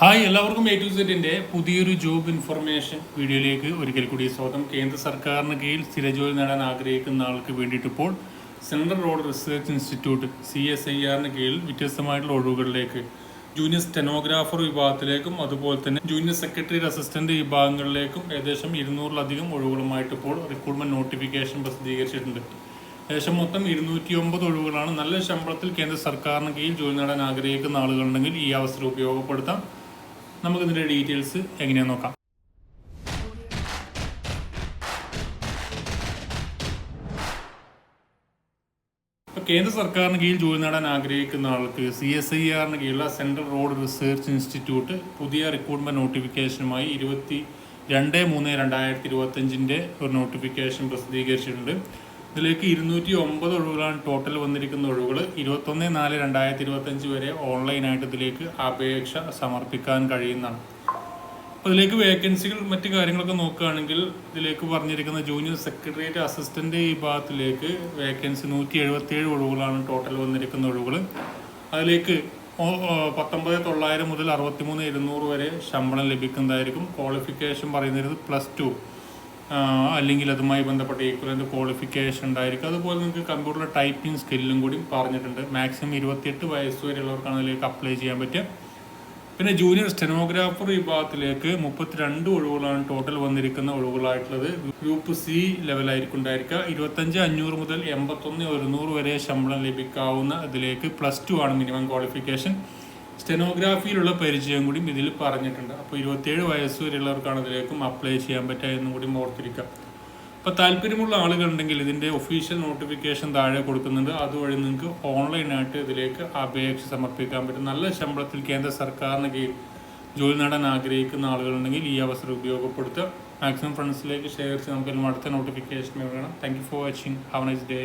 Hi എല്ലാവർക്കും A to സെറ്റിന്റെ പുതിയൊരു ജോബ് ഇൻഫർമേഷൻ വീഡിയോയിലേക്ക് ഒരിക്കൽ കൂടി സ്വാഗതം. കേന്ദ്ര സർക്കാരിന് കീഴിൽ സ്ഥിരജോലി നേടാൻ ആഗ്രഹിക്കുന്ന ആൾക്ക് വേണ്ടിയിട്ട് ഇപ്പോൾ central road research institute C S I ആറിന് കീഴിൽ വ്യത്യസ്തമായിട്ടുള്ള ഒഴിവുകളിലേക്ക് ജൂനിയർ സ്റ്റെനോഗ്രാഫർ വിഭാഗത്തിലേക്കും അതുപോലെ തന്നെ ജൂനിയർ സെക്രട്ടറി അസിസ്റ്റന്റ് വിഭാഗങ്ങളിലേക്കും ഏകദേശം ഇരുന്നൂറിലധികം ഒഴിവുകളുമായിട്ട് ഇപ്പോൾ റിക്രൂട്ട്മെന്റ് നോട്ടിഫിക്കേഷൻ പ്രസിദ്ധീകരിച്ചിട്ടുണ്ട്. ഏകദേശം മൊത്തം ഇരുന്നൂറ്റി ഒമ്പത് ഒഴിവുകളാണ്. നല്ല ശമ്പളത്തിൽ കേന്ദ്ര സർക്കാരിന് കീഴിൽ ജോലി നേടാൻ ആഗ്രഹിക്കുന്ന ആളുകളുണ്ടെങ്കിൽ ഈ അവസരം ഉപയോഗപ്പെടുത്താം. നമുക്ക് ഇതിന്റെ ഡീറ്റെയിൽസ് എങ്ങനെയാ നോക്കാം കേന്ദ്ര സർക്കാരിന് കീഴിൽ ജോലി നേടാൻ ആഗ്രഹിക്കുന്ന ആൾക്ക് സി എസ് ഐ ആറിന് കീഴിലുള്ള സെൻട്രൽ റോഡ് റിസർച്ച് ഇൻസ്റ്റിറ്റ്യൂട്ട് പുതിയ റിക്രൂട്ട്മെന്റ് നോട്ടിഫിക്കേഷനുമായി ഇരുപത്തി രണ്ട് മൂന്ന് രണ്ടായിരത്തി ഇരുപത്തഞ്ചിന്റെ ഒരു നോട്ടിഫിക്കേഷൻ പ്രസിദ്ധീകരിച്ചിട്ടുണ്ട്. ഇതിലേക്ക് ഇരുന്നൂറ്റി ഒമ്പത് ഒഴിവുകളാണ് ടോട്ടൽ വന്നിരിക്കുന്ന ഒഴിവുകൾ. ഇരുപത്തൊന്ന് നാല് രണ്ടായിരത്തി ഇരുപത്തഞ്ച് വരെ ഓൺലൈനായിട്ട് ഇതിലേക്ക് അപേക്ഷ സമർപ്പിക്കാൻ കഴിയുന്നതാണ്. അപ്പോൾ ഇതിലേക്ക് വേക്കൻസികൾ മറ്റു കാര്യങ്ങളൊക്കെ നോക്കുകയാണെങ്കിൽ ഇതിലേക്ക് പറഞ്ഞിരിക്കുന്ന ജൂനിയർ സെക്രട്ടേറിയറ്റ് അസിസ്റ്റന്റ് ഭാഗത്തിലേക്ക് വേക്കൻസി നൂറ്റി എഴുപത്തി ഏഴ് ഒഴിവുകളാണ് ടോട്ടൽ വന്നിരിക്കുന്ന ഒഴിവുകൾ. അതിലേക്ക് പത്തൊമ്പത് തൊള്ളായിരം മുതൽ അറുപത്തിമൂന്ന് ഇരുന്നൂറ് വരെ ശമ്പളം ലഭിക്കുന്നതായിരിക്കും. ക്വാളിഫിക്കേഷൻ പറയുന്നത് പ്ലസ് ടു അല്ലെങ്കിൽ അതുമായി ബന്ധപ്പെട്ട ഈക്വലന്റ് ക്വാളിഫിക്കേഷൻ ഉണ്ടായിരിക്കും. അതുപോലെ നിങ്ങൾക്ക് കമ്പ്യൂട്ടർ ടൈപ്പിംഗ് സ്കില്ലും കൂടി പറഞ്ഞിട്ടുണ്ട്. മാക്സിമം ഇരുപത്തിയെട്ട് വയസ്സ് വരെയുള്ളവർക്കാണ് അതിലേക്ക് അപ്ലൈ ചെയ്യാൻ പറ്റുക. പിന്നെ ജൂനിയർ സ്റ്റെനോഗ്രാഫർ വിഭാഗത്തിലേക്ക് മുപ്പത്തിരണ്ട് ഒഴിവുകളാണ് ടോട്ടൽ വന്നിരിക്കുന്ന ഒഴിവുകളായിട്ടുള്ളത്. ഗ്രൂപ്പ് സി ലെവലായിരിക്കും ഉണ്ടായിരിക്കുക. ഇരുപത്തഞ്ച് അഞ്ഞൂറ് മുതൽ എൺപത്തൊന്ന് ഒരുന്നൂറ് വരെ ശമ്പളം ലഭിക്കാവുന്ന ഇതിലേക്ക് പ്ലസ് ടു ആണ് മിനിമം ക്വാളിഫിക്കേഷൻ സ്റ്റെനോഗ്രാഫിയിലുള്ള പരിചയം കൂടി ഇതിൽ പറഞ്ഞിട്ടുണ്ട്. അപ്പോൾ ഇരുപത്തേഴ് വയസ്സ് വരെയുള്ളവർക്കാണ് ഇതിലേക്കും അപ്ലൈ ചെയ്യാൻ പറ്റുക എന്നും കൂടി ഓർത്തിരിക്കാം അപ്പോൾ താല്പര്യമുള്ള ആളുകളുണ്ടെങ്കിൽ ഇതിന്റെ ഒഫീഷ്യൽ നോട്ടിഫിക്കേഷൻ താഴെ കൊടുക്കുന്നുണ്ട്. അതുവഴി നിങ്ങൾക്ക് ഓൺലൈനായിട്ട് ഇതിലേക്ക് അപേക്ഷ സമർപ്പിക്കാൻ പറ്റും. നല്ല ശമ്പളത്തിൽ കേന്ദ്ര സർക്കാരിന് കീഴിൽ ജോലി നേടാൻ ആഗ്രഹിക്കുന്ന ആളുകളുണ്ടെങ്കിൽ ഈ അവസരം ഉപയോഗപ്പെടുത്തുക. മാക്സിമം ഫ്രണ്ട്സിലേക്ക് ഷെയർ ചെയ്ത് നമുക്ക് അടുത്ത നോട്ടിഫിക്കേഷൻ വേണം. Thank you for watching have nice day